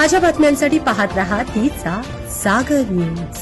ताज्या बातम्यांसाठी पाहत रहा तिचा सागर न्यूज.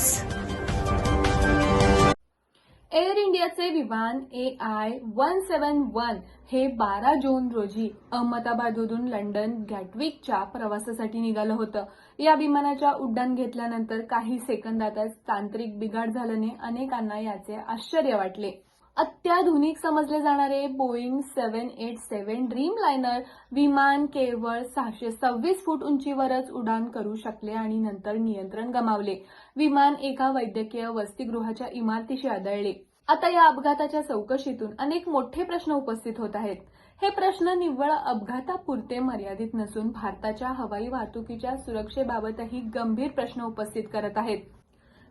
एअर इंडियाचे विमान A I one seven one हे बारा जून रोजी अहमदाबादमधून लंडन गॅटविकच्या प्रवासासाठी निघालं होतं. या विमानाच्या उड्डाण घेतल्यानंतर काही सेकंदातच तांत्रिक बिघाड झाल्याने अनेकांना याचे आश्चर्य वाटले. अत्याधुनिक समजले जाणारे Boeing seven eight seven Dreamliner विमान केवळ सहाशे सव्वीस फूट उंचीवरच उड्डाण करू शकले आणि नंतर नियंत्रण गमावले. विमान एका वैद्यकीय वसतिगृहाच्या इमारतीशी आदळले. आता या अपघाताच्या चौकशीतून अनेक मोठे प्रश्न उपस्थित होत आहेत. हे प्रश्न निव्वळ अपघातापुरते मर्यादित नसून भारताच्या हवाई वाहतुकीच्या सुरक्षेबाबतही गंभीर प्रश्न उपस्थित करत आहेत.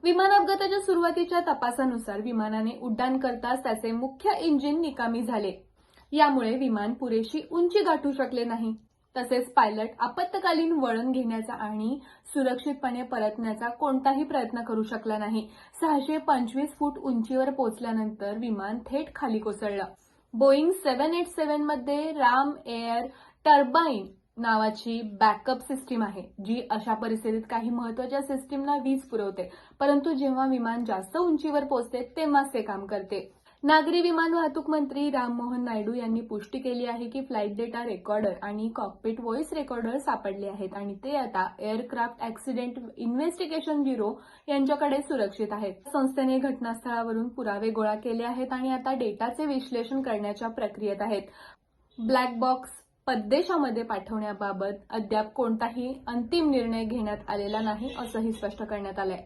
विमान अपघाताच्या सुरुवातीच्या तपासानुसार विमानाने उड्डाण करताच त्याचे मुख्य इंजिन निकामी झाले. यामुळे विमान पुरेशी उंची गाठू शकले नाही. तसेच पायलट आपत्कालीन वळण घेण्याचा आणि सुरक्षितपणे परतण्याचा कोणताही प्रयत्न करू शकला नाही. सहाशे पंचवीस फूट उंचीवर पोहोचल्यानंतर विमान थेट खाली कोसळलं. बोईंग सेव्हन एट सेव्हनमध्ये राम एअर टर्बाईन नावाची बॅकअप सिस्टीम आहे जी अशा परिस्थितीत काही महत्त्वाच्या सिस्टीमना वीज पुरवते. परंतु जेव्हा विमान जास्त उंचीवर पोहोचते तेव्हाच ते काम करते. नागरी विमान वाहतूक मंत्री राममोहन नायडू यांनी पुष्टी केली आहे की फ्लाईट डेटा रेकॉर्डर आणि कॉकपिट व्हॉइस रेकॉर्डर सापडले आहेत आणि ते आता एअरक्राफ्ट ऍक्सिडेंट इन्व्हेस्टिगेशन ब्युरो यांच्याकडे सुरक्षित आहेत. संस्थेने घटनास्थळावरून पुरावे गोळा केले आहेत आणि आता डेटाचे विश्लेषण करण्याच्या प्रक्रियेत आहेत. ब्लॅक बॉक्स परदेशामध्ये पाठवण्याबाबत अद्याप कोणताही अंतिम निर्णय घेण्यात आलेला नाही असंही स्पष्ट करण्यात आलंय.